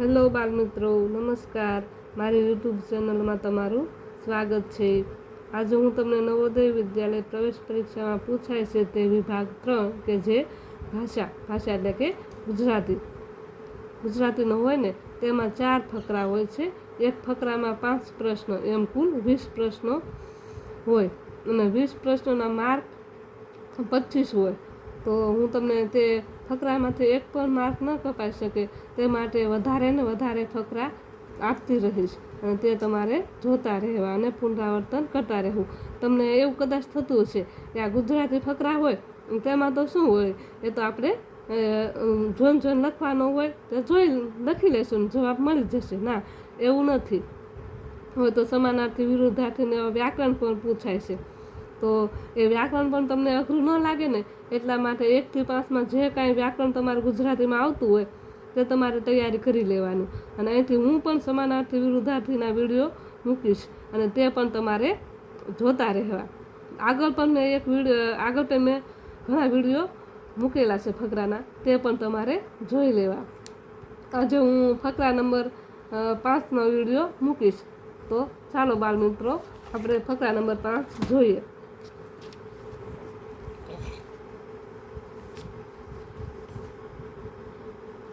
Hello બાળમિત્રો નમસ્કાર. મારી યુટ્યુબ ચેનલમાં તમારું સ્વાગત છે. આજે હું તમને નવોદય વિદ્યાલય પ્રવેશ પરીક્ષામાં પૂછાય છે તે વિભાગ ત્રણ કે જે ભાષા ભાષા એટલે કે ગુજરાતી, ગુજરાતીનો હોય ને, તેમાં ચાર ફકરા હોય છે. એક ફકરામાં પાંચ પ્રશ્નો, એમ કુલ વીસ પ્રશ્નો હોય અને વીસ પ્રશ્નોના માર્ક પચીસ હોય. તો હું તમને તે ફકરામાંથી એક પણ માર્ક ન કપાઈ શકે. તે માટે વધારે ને વધારે ફકરા આપતી રહીશ અને તે તમારે જોતા રહેવા અને પુનરાવર્તન કરતા રહેવું. તમને એવું કદાચ થતું હશે કે આ ગુજરાતી ફકરા હોય, તેમાં તો શું હોય? એ તો આપણે જોન જોન લખવાનો હોય તો જોઈ લખી લેશું જવાબ મળી જશે. ના, એવું નથી. હોય તો સમાનાર્થી વિરુદ્ધાર્થીને વ્યાકરણ પણ પૂછાય છે. તો એ વ્યાકરણ પણ તમને અઘરું ન લાગે ને એટલા માટે એકથી પાંચમાં જે કાંઈ વ્યાકરણ તમારે ગુજરાતીમાં આવતું હોય તે તમારે તૈયારી કરી લેવાની. અને અહીંથી હું પણ સમાનાર્થી વિરુદ્ધાર્થીના વીડિયો મૂકીશ અને તે પણ તમારે જોતા રહેવા. આગળ પણ મેં એક વીડિયો આગળ પણ મેં ઘણા વીડિયો મૂકેલા છે ફકરાના, તે પણ તમારે જોઈ લેવા. આજે હું ફકરા નંબર પાંચનો વીડિયો મૂકીશ. તો ચાલો બાળમિત્રો આપણે ફકરા નંબર પાંચ જોઈએ.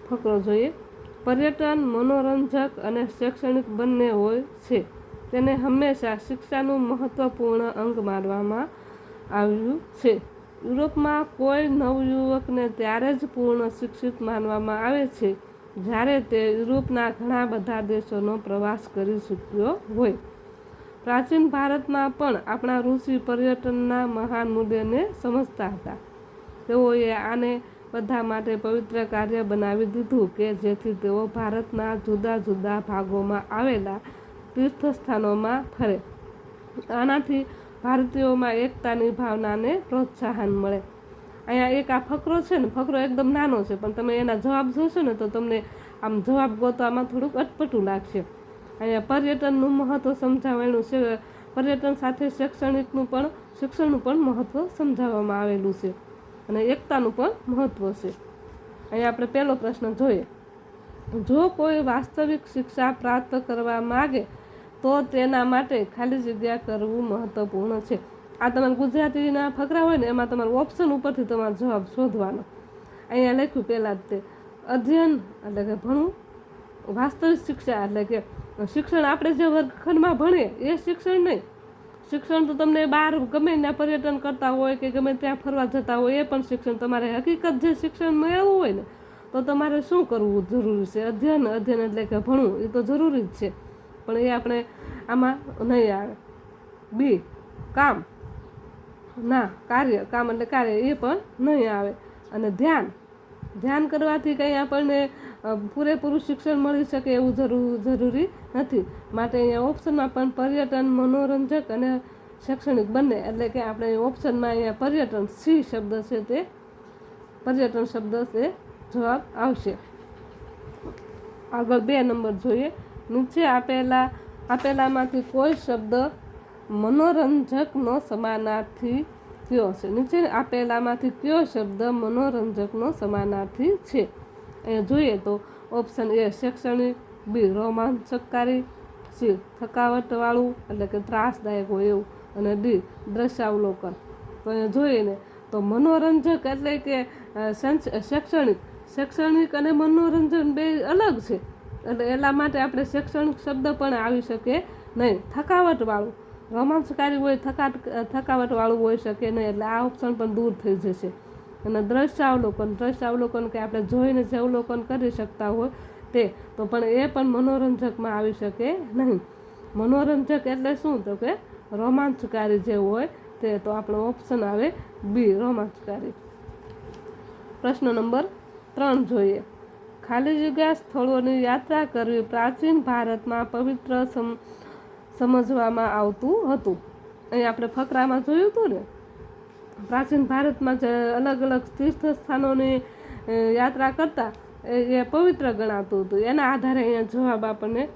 ફકરો જોઈએ. પર્યટન, મનોરંજક અને શૈક્ષણિક બંને હોય છે. તેને હંમેશા શિક્ષાનું મહત્વપૂર્ણ અંગ માનવામાં આવ્યું છે. યુરોપમાં કોઈ નવયુવકને ત્યારે જ પૂર્ણ શિક્ષિત માનવામાં આવે છે, જ્યારે તે યુરોપના ઘણા બધા દેશોનો પ્રવાસ કરી ચૂક્યો હોય. પ્રાચીન ભારતમાં પણ આપણા ઋષિ પર્યટનના મહાન મુદ્દેને સમજતા હતા. તેઓએ આને બધા માટે પવિત્ર કાર્ય બનાવી દીધું કે જેથી તેઓ ભારતના જુદા જુદા ભાગોમાં આવેલા તીર્થસ્થાનોમાં ફરે. આનાથી ભારતીયોમાં એકતાની ભાવનાને પ્રોત્સાહન મળે. અહીંયા એક આ ફકરો છે ને, ફકરો એકદમ નાનો છે, પણ તમે એના જવાબ જોશો ને તો તમને આમ જવાબ ગોતવામાં થોડુંક અટપટું લાગશે. અહીંયા પર્યટનનું મહત્ત્વ સમજાવેલું છે, પર્યટન સાથે શૈક્ષણિકનું પણ, શિક્ષણનું પણ મહત્ત્વ સમજાવવામાં આવેલું છે. અને એકતાનું પણ મહત્ત્વ છે. અહીંયા આપણે પહેલો પ્રશ્ન જોઈએ. જો કોઈ વાસ્તવિક શિક્ષા પ્રાપ્ત કરવા માગે, તો તેના માટે ખાલી જગ્યા કરવું મહત્ત્વપૂર્ણ છે. આ તમારે ગુજરાતીના ફકરા હોય ને, એમાં તમારે ઓપ્શન ઉપરથી તમારો જવાબ શોધવાનો. અહીંયા લખ્યું પહેલાં જ તે, અધ્યયન એટલે કે ભણવું, વાસ્તવિક શિક્ષા એટલે કે શિક્ષણ આપણે જે વર્ગખંડમાં ભણીએ, એ શિક્ષણ નહીં. શિક્ષણ તો તમને બહાર ગમે ત્યાં પર્યટન કરતા હોય કે ગમે ત્યાં ફરવા જતા હોય, એ પણ શિક્ષણ તમારે હકીકત જે શિક્ષણ મેળવવું હોય ને, તો તમારે શું કરવું જરૂરી છે? અધ્યયન અધ્યયન એટલે કે ભણવું, એ તો જરૂરી જ છે. પણ એ આપણે આમાં નહીં આવે. બી, કામ. ના, કાર્ય. કામ એટલે કાર્ય, એ પણ નહીં આવે. અને ધ્યાન. ધ્યાન કરવાથી કંઈ આપણને પૂરેપૂરું શિક્ષણ મળી શકે એવું જરૂર, જરૂરી નથી. માટે અહીંયા ઓપ્શનમાં પણ પર્યટન મનોરંજક અને શૈક્ષણિક બંને. એટલે કે આપણે ઓપ્શનમાં અહીંયા પર્યટન સી શબ્દ છે તે, પર્યટન શબ્દ છે, જવાબ આવશે. આગળ બે નંબર જોઈએ. નીચે આપેલા, આપેલામાંથી કોઈ શબ્દ મનોરંજકનો સમાનાર્થી કયો છે. નીચે આપેલામાંથી કયો શબ્દ મનોરંજકનો સમાનાર્થી છે? અહીંયા જોઈએ તો ઓપ્શન એ શૈક્ષણિક, બી રોમાંચકકારી, સી થકાવટવાળું એટલે કે ત્રાસદાયક હોય એવું અને ડી દ્રશ્યાવલોકન. તો અહીંયા જોઈએ ને તો મનોરંજક એટલે કે શૈક્ષણિક. શૈક્ષણિક અને મનોરંજન બે અલગ છે. એટલે એના માટે આપણે શૈક્ષણિક શબ્દ પણ આવી શકે નહીં. થકાવટવાળું. રોમાંચકારી હોય, થકાટ, થકાવટવાળું હોઈ શકે નહીં, એટલે આ ઓપ્શન પણ દૂર થઈ જશે. અને દ્રશ્યાવલોકન દ્રશ્યાવલોકન કે આપણે જોઈને જે અવલોકન કરી શકતા હોય તે, તો પણ એ પણ મનોરંજકમાં આવી શકે નહીં. મનોરંજક એટલે શું? તો કે રોમાંચકારી જે હોય તે, તો આપણો ઓપ્શન આવે બી રોમાંચકારી પ્રશ્ન નંબર ત્રણ જોઈએ. ખાલી જગ્યા સ્થળોની યાત્રા કરવી પ્રાચીન ભારતમાં પવિત્ર સમ સમજવામાં આવતું હતું. અહીં આપણે ફકરામાં જોયું હતું ને? પ્રાચીન ભારતમાં જે અલગ અલગ તીર્થ સ્થાનોની યાત્રા કરતા એ પવિત્ર ગણાતું હતું. એના આધારે અહીંયા જવાબ આપણને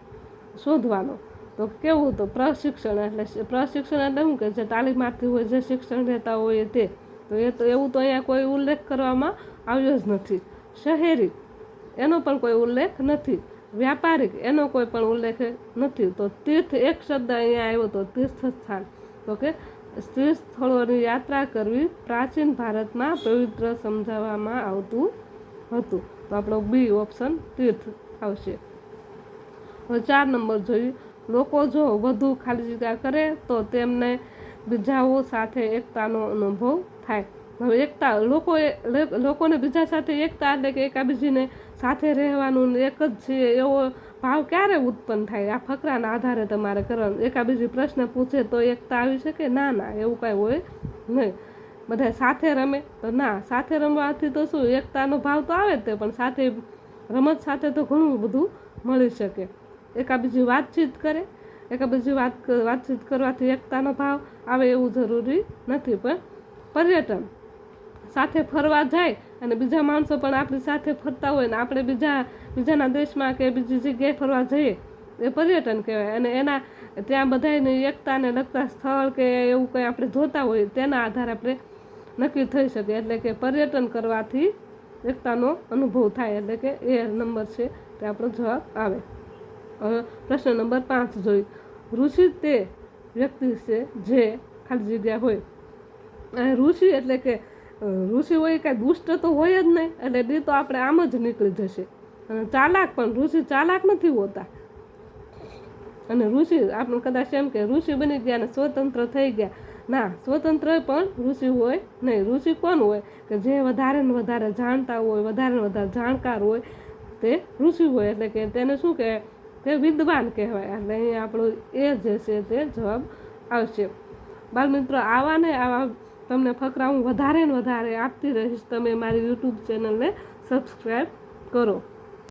શોધવાનો. તો કેવું હતું પ્રશિક્ષણ એટલે પ્રશિક્ષણ એટલે શું કે જે તાલીમાર્થી હોય, જે શિક્ષણ લેતા હોય તે. તો એ તો, એવું તો અહીંયા કોઈ ઉલ્લેખ કરવામાં આવ્યો જ નથી. શહેરી, એનો પણ કોઈ ઉલ્લેખ નથી. વ્યાપારિક, એનો કોઈ પણ ઉલ્લેખ નથી. તો તીર્થ, એક શબ્દ અહીંયા આવ્યો તો તીર્થ સ્થાન તો કે તીર્થ સ્થળોની યાત્રા કરવી પ્રાચીન ભારતમાં પવિત્ર સમજાવવામાં આવતું હતું. તો આપણો બી ઓપ્શન તીર્થ આવશે. ચાર નંબર જોઈએ. લોકો જો વધુ ખાલી જગ્યા કરે તો તેમને બીજાઓ સાથે એકતાનો અનુભવ થાય. એકતા, લોકો લોકોને બીજા સાથે એકતા એટલે કે એકાબીજીને સાથે રહેવાનું એક જ છે, એવો ભાવ ક્યારે ઉત્પન્ન થાય? આ ફકરાના આધારે તમારે કરવાનું. એકાબીજી પ્રશ્ન પૂછે તો એકતા આવી શકે? ના ના, એવું કાંઈ હોય નહીં. બધા સાથે રમે તો ના. સાથે રમવાથી તો શું? એકતાનો ભાવ તો આવે જ તે, પણ સાથે રમત સાથે તો ઘણું બધું મળી શકે. એકાબીજી વાતચીત કરે. એકાબીજી વાત વાતચીત કરવાથી એકતાનો ભાવ આવે એવું જરૂરી નથી. પણ પર્યટન સાથે ફરવા જાય અને બીજા માણસો પણ આપણી સાથે ફરતા હોય ને આપણે બીજા, બીજાના દેશમાં કે બીજી જગ્યાએ ફરવા જઈએ, એ પર્યટન કહેવાય. અને એના, ત્યાં બધાને એકતાને લગતા સ્થળ કે એવું કંઈ આપણે જોતા હોઈએ તેના આધારે આપણે નક્કી થઈ શકે એટલે કે પર્યટન કરવાથી એકતાનો અનુભવ થાય. એટલે કે એ નંબર છે તે આપણો જવાબ આવે. હવે પ્રશ્ન નંબર પાંચ જોઈ. ઋષિ તે વ્યક્તિ છે જે ખાલી જગ્યા હોય. ઋષિ એટલે કે ઋષિ હોય કાંઈ દુષ્ટ તો હોય જ નહીં એટલે એ તો આપણે આમ જ નીકળી જશે. અને ચાલાક પણ, ઋષિ ચાલાક નથી હોતા. અને ઋષિ, આપણે કદાચ એમ કે ઋષિ બની ગયા અને સ્વતંત્ર થઈ ગયા. ના, સ્વતંત્ર પણ ઋષિ હોય નહીં, ઋષિ કોણ હોય? કે જે વધારે ને વધારે જાણતા હોય, વધારે ને વધારે જાણકાર હોય, તે ઋષિ હોય. એટલે કે તેને શું કહેવાય તે વિદ્વાન કહેવાય. એટલે અહીં આપણો એ જે છે તે જવાબ આવશે. બાળ મિત્રો, આવા ને આવા તમને ફકરા હું વધારે ને વધારે આપતી રહીશ. તમે મારી યુટ્યુબ ચેનલને સબસ્ક્રાઈબ કરો.